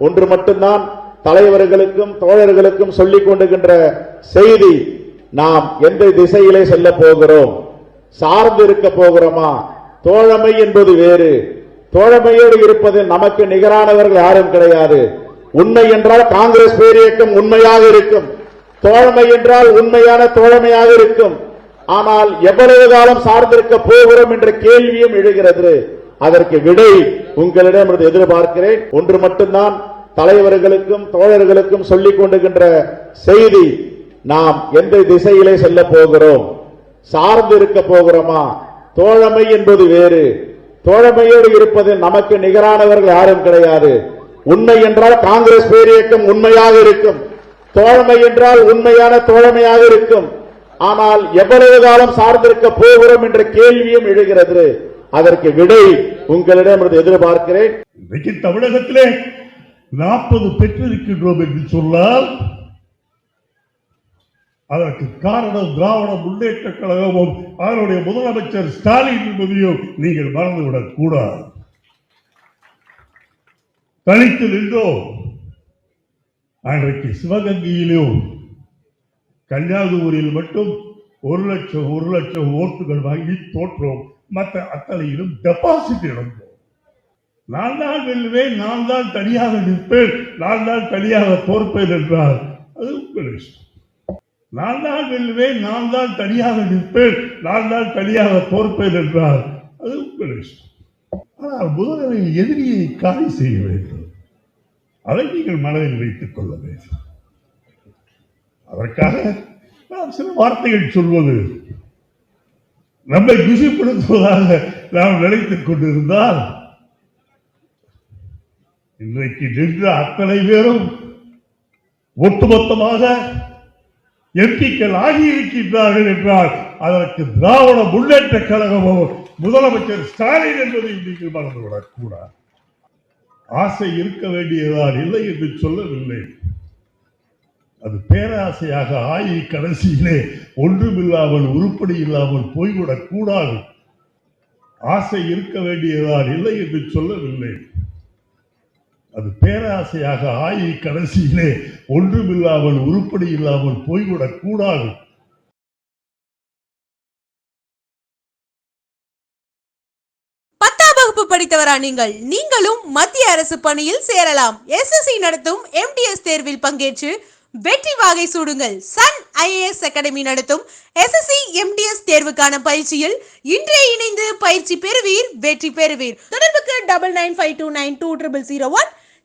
ஒன்று மட்டும்தான் தலைவர்களுக்கும் தோழர்களுக்கும் சொல்லிக் கொண்டுகின்ற செய்தி. நாம் எந்த திசையிலே செல்ல போகிறோம்? சார்ந்து இருக்க போகிறோமா? தோழமை என்பது வேறு. தோழமையோடு இருப்பதில் நமக்கு நிகரானவர்கள் யாரும் கிடையாது. உண்மை என்றால் காங்கிரஸ் பேரியக்கம் உண்மையாக இருக்கும். தோழமை என்றால் உண்மையான தோழமையாக இருக்கும். ஆனால் எவ்வளவு காலம் சார்ந்திருக்க போகிறோம் என்ற கேள்வியும் எழுகிறது. அதற்கு விடை உங்களிடம் எதிர்பார்க்கிறேன். ஒன்று மட்டும்தான் தலைவர்களுக்கும் தோழர்களுக்கும் சொல்லிக் கொண்டுகின்ற செய்தி நாம் எந்த திசையிலே செல்ல போகிறோம்? சார்ந்து இருக்க போகிறோமா? தோழமை என்பது வேறு. தோழமையோடு இருப்பதில் நமக்கு நிகரானவர்கள் யாரும் கிடையாது. உண்மை என்றால் காங்கிரஸ் பேரியக்கம் உண்மையாக இருக்கும். தோழமை என்றால் உண்மையான தோழமையாக இருக்கும். ஆனால் எவ்வளவு காலம் சார்ந்திருக்க போகிறோம் என்ற கேள்வியும் எழுகிறது. அதற்கு விடை உங்களிடம் எதிர்பார்க்கிறேன். இன்றைக்கு தமிழகத்திலே நாற்பது பெற்றிருக்கின்றோம் என்று சொன்னால் அதற்கு காரணம் திராவிட முன்னேற்ற கழகமும் அதனுடைய முதலமைச்சர் ஸ்டாலின் என்பதையும் நீங்கள் மறந்துவிடக் கூடாது. தனித்து நின்றோம். அன்றைக்கு சிவகங்கையிலும் கன்னியாகுமரியில் மட்டும் ஒரு லட்சம் ஒரு லட்சம் ஓட்டுகள் வாங்கி தோற்றோம். மற்ற அத்தனையிலும் டெபாசிட் இழந்தோம். நான் தான் வெல்லுவேன் நான் தான் தனியாக நிற்பேன் நான் தான் தனியாக பொறுப்பேன் என்றால் அது உங்கள் இஷ்டம் நான் தான் வெல்லுவேன் நான் தான் தனியாக நிற்பேன் நான் தான் தனியாக பொறுப்பேன் என்றால் அது உங்கள் இஷ்டம் ஆனால் முதலில் எதிரியை காலி செய்ய வேண்டும். அதை நீங்கள் மனதில் வைத்துக் கொள்ள வேண்டும். அதற்காக நாம் சில வார்த்தைகள் சொல்வது நம்மை குசிப்படுத்துவதாக நாம் நினைத்துக் கொண்டிருந்தால் இன்றைக்கு நின்ற அத்தனை பேரும் ஒட்டுமொத்தமாக எம்பிக்கள் ஆகியிருக்கின்றார்கள் என்றால் அதற்கு திராவிட முன்னேற்ற கழகமோ முதலமைச்சர் ஸ்டாலின் என்பதை நீங்கள் மறந்துவிடக்கூடாது. ஆசை இருக்க வேண்டியதான் இல்லை என்று சொல்லவில்லை. அது பேராசையாக ஆகி கடைசியிலே ஒன்றுமில்லாமல் உருப்படி இல்லாமல் போய்விடக் கூடாது ஆசை இருக்க வேண்டியதான் இல்லை என்று சொல்லவில்லை. அது பேராசையாக ஆகி கடைசியிலே ஒன்றுமில்லாமல் உருப்படி இல்லாமல் போய்விடக் கூடாது. பத்தாம் வகுப்பு படித்தவரா நீங்கள்? நீங்களும் மத்திய அரசு பணியில் சேரலாம். எஸ்எஸ்சி நடத்தும் எம்டிஎஸ் தேர்வில் பங்கேற்று வெற்றி வாகை சூடுங்கள். சன் ஐஏஎஸ் அகாடமி நடத்தும் எஸ்எஸ்சி எம்டிஎஸ் தேர்வுக்கான பயிற்சியில் இன்றே இணைந்து பயிற்சி பெறுவீர் வெற்றி பெறுவீர். தொடர்புக்கு double nine five two nine two triple zero one